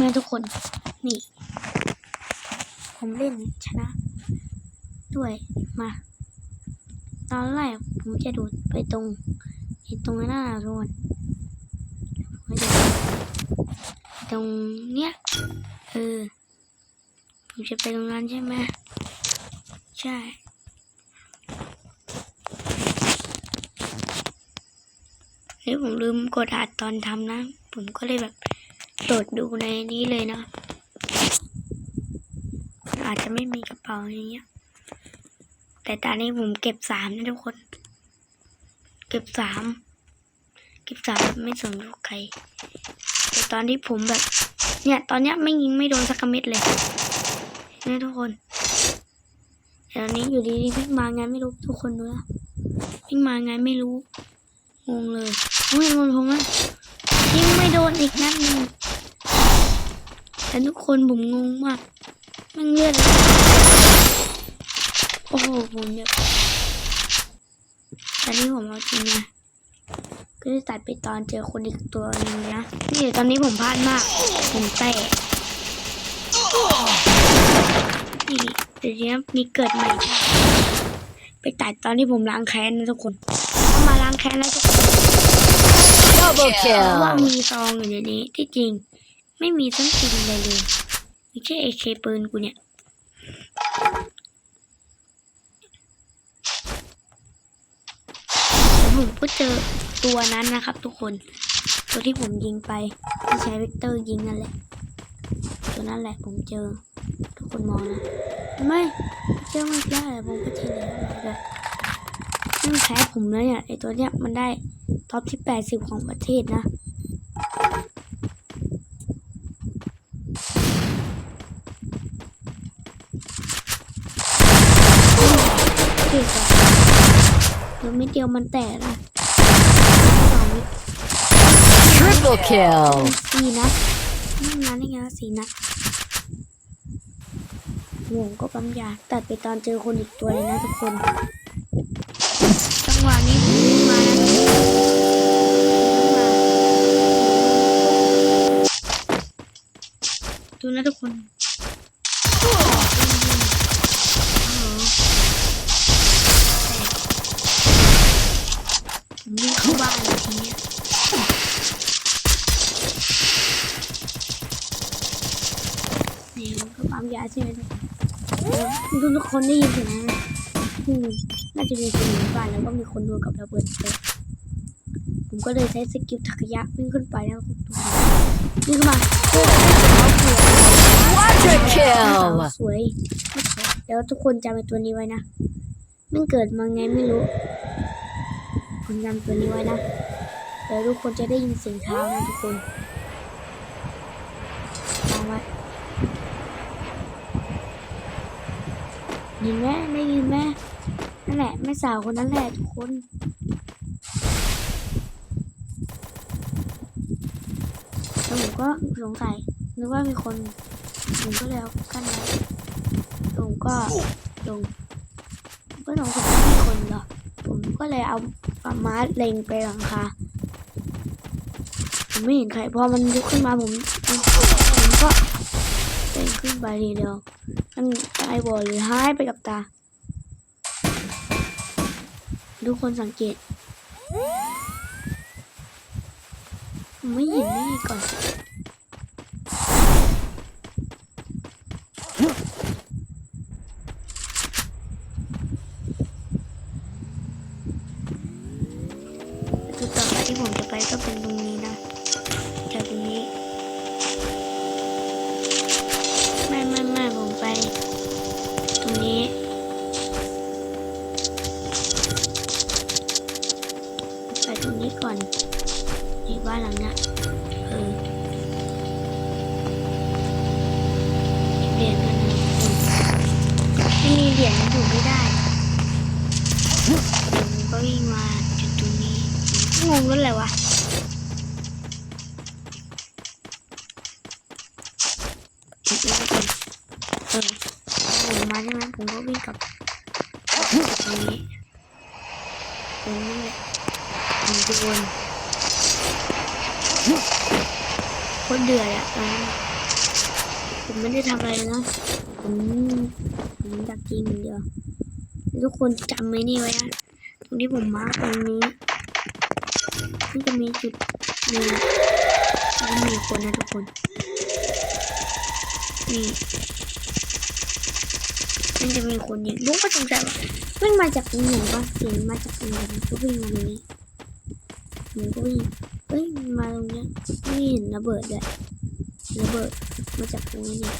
นะทุกคน นี่ ผมเล่นชนะ ด้วยมา ตอนแรกผมจะดูดไปตรงไอ้ตรงนั้นน่ะทุกคนตรงเนี้ยเออผมจะไปตรงนั้นใช่ไหมใช่เฮ้ยผมลืมกดอัดตอนทำนะ ผมก็เลยแบบ โดดดูในนี้เลยนะ อาจจะไม่มีกระเป๋าอย่างเงี้ย แต่ตอนนี้ผมเก็บสามนะทุกคน เก็บสาม เก็บสามแบบไม่สนลูกใคร แต่ตอนที่ผมแบบ เนี่ย ตอนเนี้ยไม่ยิงไม่โดนสักกระเม็ดเลยนี่ทุกคนแต่ตอนนี้อยู่ดีๆวิ่งมาไงไม่รู้ทุกคนดูนะวิ่งมาไงไม่รู้งงเลยโอ้ยมันผมอะยิงไม่โดนอีกนัดหนึง แต่ทุกคนผมงงมากมันเลือดโอ้โหผมเนี่ยตอนนี้ผมเอาจริงนะก็จะตัดไปตอนเจอคนอีกตัวหนึงนะนี่ตอนนี้ผมพลาดมาก ผมแตะนี่เดี๋ยวนี้มีเกิดใหม่ได้ไปตัดตอนที่ผมล้างแค้นนะทุกคนเอามาล้างแค้นแล้วทุกคน Double ว่า kill. มีซองอยู่ในนี้ที่จริง ไม่มีทั้งจริงเลยเลยไม่ใช่เอเคปืนกูเนี่ยผมก็เจอตัวนั้นนะครับ ทุกคน ตัวที่ผมยิงไปที่ใช้เวกเตอร์ยิงนั่นแหละ ตัวนั้นแหละผมเจอ ทุกคนมองนะ ไม่เจอไม่ได้ผมก็เทเลยแบบนั่นแพ้ผมเลยเนี่ยไอตัวเนี้ยมันได้ท็อปที่แปดสิบของประเทศนะ เด็กอะเดี๋ยวไม่เดียวมันแตกนะสอง Triple kill. สี่นัดนั่นงานได้ไงวะสี่นัดงงก็ปั๊มยาตัดไปตอนเจอคนอีกตัวเลยนะทุกคน จังหวะนี้มาแล้วดูนะทุกคน วิ่งเข้าบ้านเลยทีเนี้ยนี่มันก็ปั๊มยาใช่ไหมทุกคนทุกคนได้ยินเสียงนะอืมน่าจะมีคนอยู่ในบ้านแล้วก็มีคนโดนกับระเบิดเลยผมก็เลยใช้สกิลถักยะวิ่งขึ้นไปแล้วทุกคนวิ่งขึ้นมาโอ้โหสาว Quadra สว kill. สวยเดี๋ยวทุกคนจำไอ้ตัวนี้ไว้นะมันเกิดมาไงไม่รู้ คุณจำตัวนี้ไว้นะเดี๋ยวทุกคนจะได้ยินเสียงเท้านะทุกคนฟังไว้ยินไหมไม่ยินไหมนั่นแหละแม่สาวคนนั้นแหละทุกคนแล้วผมก็สงสัยนึกว่ามีคนผมก็เลยเอากั้นไว้ผมก็ลงก็สงสัยว่ามีคนเหรอผมก็เลยเอา ปามาเล็งไปหลังคาผมไม่เห็นใครพอมันยกขึ้นมาผมผมก็เล็งขึ้นไปทีเดียวมันตายบ่อยหรือหายไปกับตา ทุกคนสังเกต ไม่เห็นไม่ก่อน จุดต่อไปที่ผมจะไปก็เป็นตรงนี้นะจากตรงนี้ ไม่ไม่ไม่ผมไป ตรงนี้ ไปตรงนี้ก่อนที่บ้านหลังเนี้ยเออเหรียญกันนะทุกคนไม่มีเหรียญอยู่ไม่ได้ผมก็วิ่งมา งงรถอะไรวะจุดนี้ก็เออผมมาใช่ไหมผมก็วิ่งกลับตรงนี้ตรงนี้แหละผมจะวนโคนเดือดอะตอนนั้นผมไม่ได้ทำอะไรนะผมผมอยากยิงเดียว ทุกคนจำไว้นี่ไว้นะตรงที่ผมมาตรงนี้ นี่จะมีจุดหนึ่งแล้วก็มีคนนะทุกคน นี่มันจะมีคนยิงลูกก็สงสัยว่ามันมาจากตรงไหนวะเสียงมาจากตรงไหนผมก็วิ่งมาตรงนี้ผมก็วิ่งเอ้ยมาตรงเนี้ยไม่เห็นระเบิดเลยระเบิดมาจากตรงนี้เนี่ย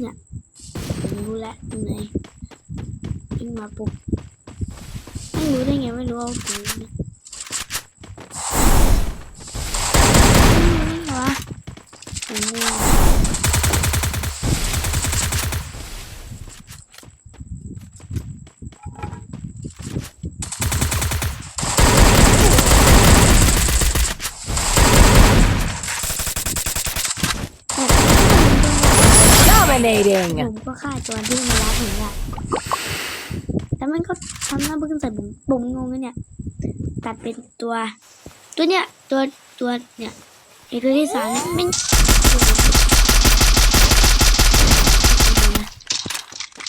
เนี่ยผมรู้แล้วตรงไหนวิ่งมาปุ๊บไม่รู้ได้ไงไม่รู้เอาถึงนี่ยไม่รู้ได้ไงวะ ผมงงผมก็ฆ่าตัวที่มารับผมได้แต่มันก็ทำหน้าบึ้งใส่ผมผมงงเลยเนี่ย ตัดเป็นตัว ตัวเนี้ยตัวตัวเนี่ยไอตัวที่สามเนี่ยไม่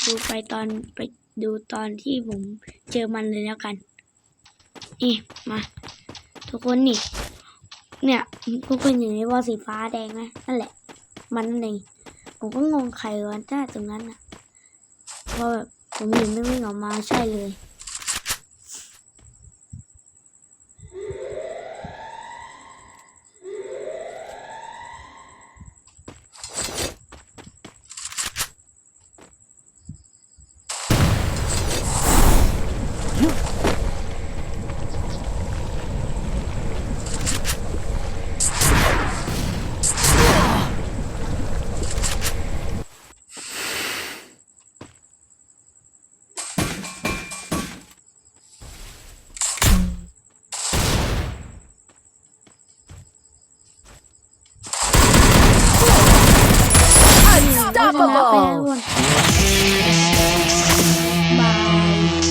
ดูไปตอนไปดูตอนที่ผมเจอมันเลยแล้วกัน นี่มา ทุกคนนี่ เนี่ยทุกคนอยู่ในวอสีฟ้าแดงนะนั่นแหละ มันนั่นเองผมก็งงใครวะหน้าตรงนั้นอะเพราะแบบผมเห็นไม่วิ่งออกมาใช่เลย